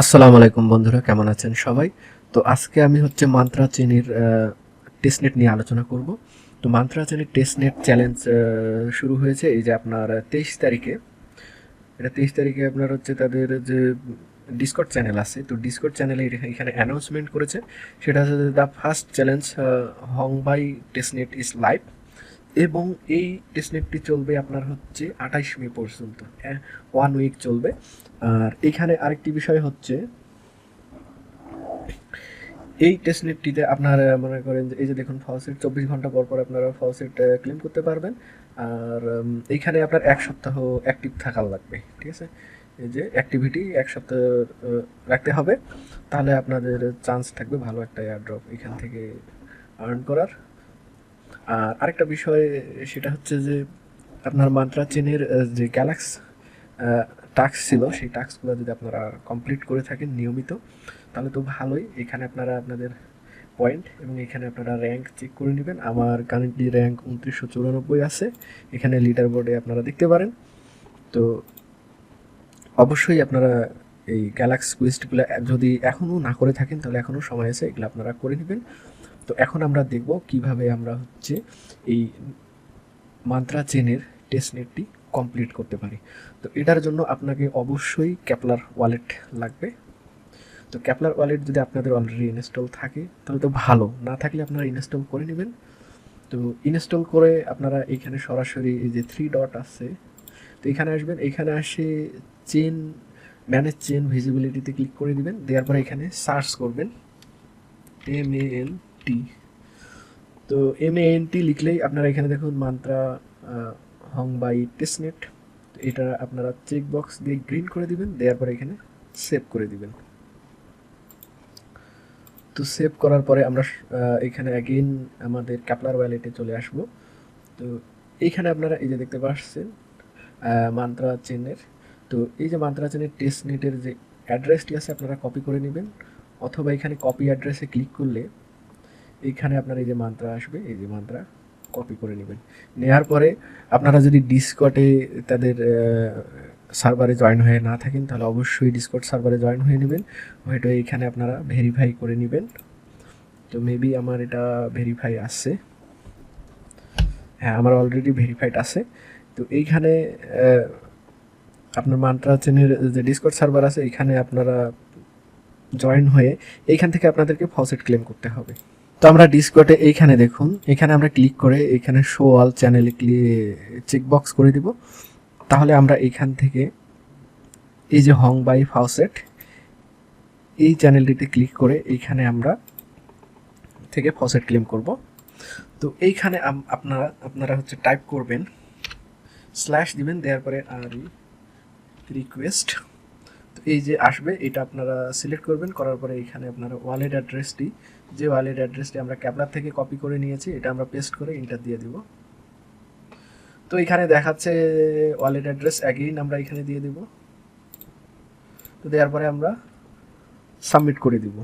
আসসালামু আলাইকুম বন্ধুরা, কেমন আছেন সবাই? তো আজকে আমি হচ্ছে মান্ত্রা চেনির টেস্টনেট নিয়ে আলোচনা করব। তো মান্ত্রা চেনির টেস্টনেট চ্যালেঞ্জ শুরু হয়েছে এই যে আপনার তেইশ তারিখে। এটা তেইশ তারিখে আপনার হচ্ছে তাদের যে ডিসকট চ্যানেল আছে, তো ডিসকট চ্যানেলে এখানে অ্যানাউন্সমেন্ট করেছে। সেটা হচ্ছে the first challenge hung by testnet is live এবং এই টেস্টনেটটি চলবে আপনার হচ্ছে আঠাইশ মে পর্যন্ত। ওয়ান উইক চলবে। আর এখানে আরেকটি বিষয় হচ্ছে, এই টেস্টনেটটিতে আপনারা মনে করেন যে, এই যে দেখুন ফলসেট চব্বিশ ঘণ্টা পর পর আপনারা ফলসেট ক্লেম করতে পারবেন। আর এইখানে আপনার এক সপ্তাহ অ্যাক্টিভ থাকার লাগবে, ঠিক আছে? এই যে অ্যাক্টিভিটি এক সপ্তাহ রাখতে হবে। তাহলে আপনাদের চান্স থাকবে ভালো একটা এয়ারড্রপ এখান থেকে আর্ন করার। আর আরেকটা বিষয়, সেটা হচ্ছে যে আপনার মান্ত্রা চেনের যে গ্যালাক্স টাস্ক ছিল, সেই টাস্কগুলো যদি আপনারা কমপ্লিট করে থাকেন নিয়মিত, তাহলে তো ভালোই। এখানে আপনারা আপনাদের পয়েন্ট এবং এখানে আপনারা র্যাঙ্ক চেক করে নেবেন। আমার কারেন্টলি র্যাঙ্ক উনত্রিশশো চুরানব্বই আছে। এখানে লিডার বোর্ডে আপনারা দেখতে পারেন। তো অবশ্যই আপনারা এই গ্যালাক্স কুইস্টগুলো যদি এখনও না করে থাকেন, তাহলে এখনও সময় আছে, এগুলো আপনারা করে নেবেন। তো এখন আমরা দেখব কীভাবে আমরা হচ্ছে এই মান্ত্রা চেনের টেস্ট নেটটি কমপ্লিট করতে পারি। তো এটার জন্য আপনাকে অবশ্যই ক্যাপলার ওয়ালেট লাগবে। তো ক্যাপলার ওয়ালেট যদি আপনাদের অলরেডি ইনস্টল থাকে, তাহলে তো ভালো। না থাকলে আপনারা ইনস্টল করে নেবেন। তো ইনস্টল করে আপনারা এখানে সরাসরি এই যে থ্রি ডট আছে, তো এখানে আসবেন। এখানে আসে চেন ম্যানেজ চেন ভিজিবিলিটিতে ক্লিক করে দিবেন। দেওয়ার পরে এখানে সার্চ করবেন। এম এ এন টি তো এম এ এন টি লিখলেই আপনারা এখানে দেখুন মান্ত্রা হং বাই টেস্টনেট এটা আপনারা চেক বক্স দিয়ে গ্রিন করে দিবেন, দেওয়ার পরে এখানে সেভ করে দিবেন। তো সেভ করার পরে আমরা এখানে অ্যাগেইন আমাদের ক্যাপলার ওয়ালেটে চলে আসব। তো এইখানে আপনারা এই যে দেখতে পাচ্ছেন মান্ত্রা চেনের তো এই যে মান্ত্রা চেনের টেস্ট নেটের যে অ্যাড্রেসটি আছে, আপনারা কপি করে নেবেন। অথবা এখানে কপি অ্যাড্রেসে ক্লিক করলে এইখানে আপনার এই যে মান্ত্রা আসবে, এই যে মান্ত্রা কপি করে নেবেন। নেওয়ার পরে আপনারা যদি ডিসকটে তাদের সার্ভারে জয়েন হয়ে না থাকেন, তাহলে অবশ্যই ডিসকট সার্ভারে জয়েন হয়ে নেবেন। হয়তো এইখানে আপনারা ভেরিফাই করে নেবেন। তো মেবি আমার এটা ভেরিফাই আসছে হ্যাঁ আমার অলরেডি ভেরিফাইড আছে। তো এইখানে আপনার মান্ত্রা চেনের যে ডিসকট সার্ভার আছে এখানে আপনারা জয়েন হয়ে এইখান থেকে আপনাদেরকে ফসেট ক্লেম করতে হবে। তো আমরা ডিসকটে এইখানে দেখুন, এখানে আমরা ক্লিক করে এখানে শো অল চ্যানেলে চেক বক্স করে দিব। তাহলে আমরা এইখান থেকে এই যে হং বাই ফাউসেট এই চ্যানেলটিতে ক্লিক করে এইখানে আমরা থেকে ফসেট ক্লেম করব। তো এইখানে আপনারা আপনারা হচ্ছে টাইপ করবেন স্ল্যাশ দিবেন, দেওয়ার পরে আর রিকোয়েস্ট এই যে আসবে, এটা আপনারা সিলেক্ট করবেন, করার পরে এখানে আপনারা ওয়ালেট অ্যাড্রেসটি যে ওয়ালেট অ্যাড্রেসটি আমরা ক্যাপলার থেকে কপি করে নিয়েছি, এটা আমরা পেস্ট করে ইন্টার দিয়ে দিব। তো এখানে দেখাচ্ছে ওয়ালেট অ্যাড্রেস অ্যাগেইন আমরা এখানে দিয়ে দিব। তো দেওয়ার পরে আমরা সাবমিট করে দিব।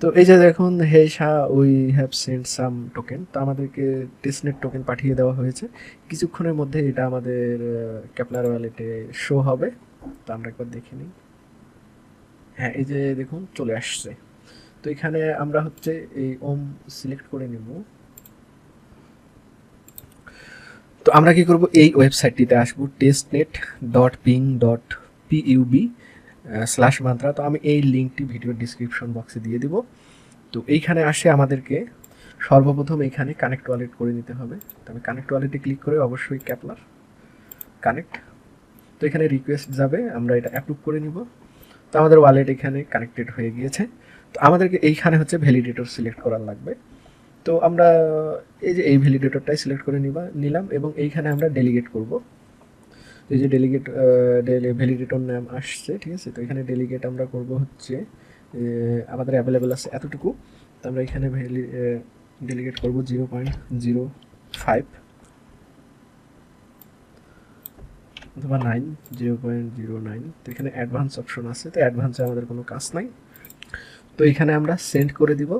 তো এই যে দেখুন, hey Shah we have send some token. তো আমাদেরকে টেস্টনেট টোকেন পাঠিয়ে দেওয়া হয়েছে। কিছুক্ষণের মধ্যে এটা আমাদের ক্যাপলার ওয়ালেটে শো হবে। তো আমরা একবার দেখে নিই। হ্যাঁ এই যে দেখুন, চলে আসছে। তো এখানে আমরা হচ্ছে এই ওম সিলেক্ট করে নিব। তো আমরা কি করব? এই ওয়েবসাইটটিতে আসব testnet dot ping dot pub slash Mantra তো আমি এই লিঙ্কটি ভিডিও ডিসক্রিপশন বক্সে দিয়ে দিব। তো এইখানে আসে আমাদেরকে সর্বপ্রথম এখানে কানেক্ট ওয়ালেট করে নিতে হবে। তো আমি কানেক্ট ওয়ালেটে ক্লিক করে অবশ্যই ক্যাপলার কানেক্ট তো এখানে রিকোয়েস্ট যাবে, আমরা এটা অ্যাপ্রুভ করে নিব। তো আমাদের ওয়ালেট এখানে কানেক্টেড হয়ে গিয়েছে। তো আমাদেরকে এইখানে হচ্ছে ভ্যালিডেটর সিলেক্ট করার লাগবে। তো আমরা এই যে এই ভ্যালিডেটরটাই সিলেক্ট করে নিবা নিলাম এবং এইখানে আমরা ডেলিগেট করব। এই যে ডেলিগেট ভ্যালিডেটর নাম আসছে, ঠিক আছে? তো এখানে ডেলিগেট আমরা করব হচ্ছে আমাদের অ্যাভেলেবেল আছে এতটুকু। তো আমরা এখানে ভ্যালি ডেলিগেট করব জিরো পয়েন্ট জিরো ফাইভ অথবা nine zero point zero nine তো এখানে অ্যাডভান্স অপশন আছে, তো অ্যাডভান্সে আমাদের কোনো কাজ নাই। তো এখানে আমরা সেন্ড করে দিব।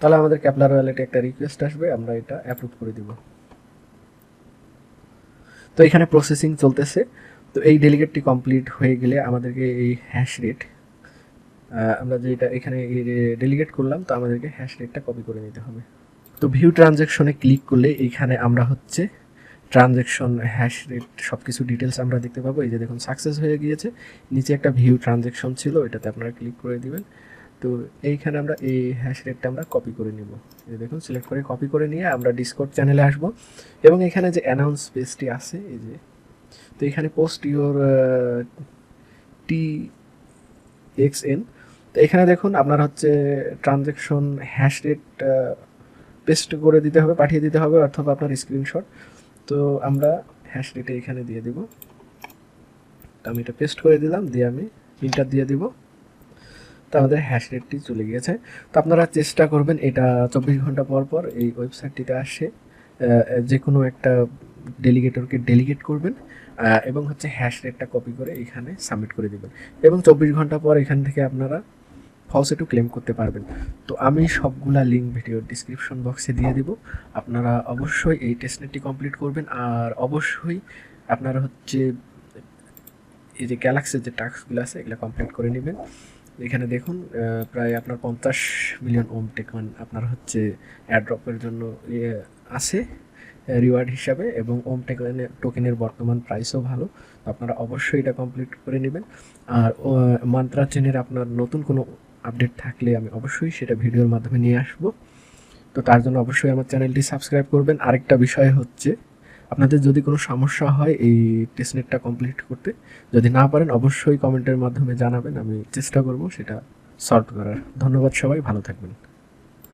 তাহলে আমাদের ক্যাপলার ওয়ালেটে একটা রিকোয়েস্ট আসবে, আমরা এটা অ্যাপ্রুভ করে দিব। তো এখানে প্রসেসিং চলতেছে। তো এই ডেলিগেটটি কমপ্লিট হয়ে গেলে আমাদেরকে এই হ্যাশ রেট আমরা যেটা এখানে ডেলিগেট করলাম, তো আমাদেরকে হ্যাশ রেটটা কপি করে নিতে হবে। তো ভিউ ট্রানজ্যাকশনে ক্লিক করলে এইখানে আমরা হচ্ছে ট্রানজ্যাকশন হ্যাশ রেট সব কিছু ডিটেলস আমরা দেখতে পাবো। এই যে দেখুন সাকসেস হয়ে গিয়েছে। নিচে একটা ভিউ ট্রানজ্যাকশন ছিল এটাতে আপনারা ক্লিক করে দিবেন। তো এইখানে আমরা এই হ্যাশ রেটটা আমরা কপি করে নিব। এই দেখুন সিলেক্ট করে কপি করে নিয়ে আমরা ডিসকোড চ্যানেলে আসব। এবং এখানে যে অ্যানাউন্স পেজটি আছে, এই যে, তো এখানে post your T X N তো এখানে দেখুন, আপনার হচ্ছে ট্রানজ্যাকশন হ্যাশ রেট পেস্ট করে দিতে হবে, পাঠিয়ে দিতে হবে, অথবা আপনার স্ক্রিনশট তো আমরা হ্যাশ রেটে এখানে দিয়ে দিব। তো আমি এটা পেস্ট করে দিলাম, দিয়ে আমি ইন্টার দিয়ে দিব। তো আমাদের হ্যাশ রেটটি চলে গিয়েছে। তো আপনারা চেষ্টা করবেন এটা চব্বিশ ঘণ্টা পর পর এই ওয়েবসাইটটিতে আসে যে কোনো একটা ডেলিগেটরকে ডেলিগেট করবেন এবং হচ্ছে হ্যাশ রেটটা কপি করে এখানে সাবমিট করে দেবেন। এবং চব্বিশ ঘণ্টা পর এখান থেকে আপনারা ফলসেটও ক্লেম করতে পারবেন। তো আমি সবগুলা লিঙ্ক ভিডিও ডিসক্রিপশন বক্সে দিয়ে দিব। আপনারা অবশ্যই এই টেস্টনেটটি কমপ্লিট করবেন, আর অবশ্যই আপনারা হচ্ছে এই যে গ্যালাক্সির যে টাস্কগুলো আছে, এগুলো কমপ্লিট করে নেবেন। এখানে দেখুন প্রায় আপনার পঞ্চাশ মিলিয়ন ওম টেকন আপনার হচ্ছে অ্যাড্রপের জন্য ইয়ে আছে রিওয়ার্ড হিসাবে, এবং ওম টেকনের টোকেনের বর্তমান প্রাইসও ভালো। তো আপনারা অবশ্যই এটা কমপ্লিট করে নেবেন। আর মান্ত্রা চেনের আপনার নতুন কোনো আপডেট থাকলে আমি অবশ্যই সেটা ভিডিওর মাধ্যমে নিয়ে আসব। তো তার জন্য অবশ্যই আমার চ্যানেলটি সাবস্ক্রাইব করবেন। আরেকটা বিষয় হচ্ছে আপনাদের যদি কোনো সমস্যা হয় এই টেস্টনেটটা কমপ্লিট করতে, যদি না পারেন অবশ্যই কমেন্টের মাধ্যমে জানাবেন, আমি চেষ্টা করব সেটা সলভ করার। ধন্যবাদ সবাই, ভালো থাকবেন।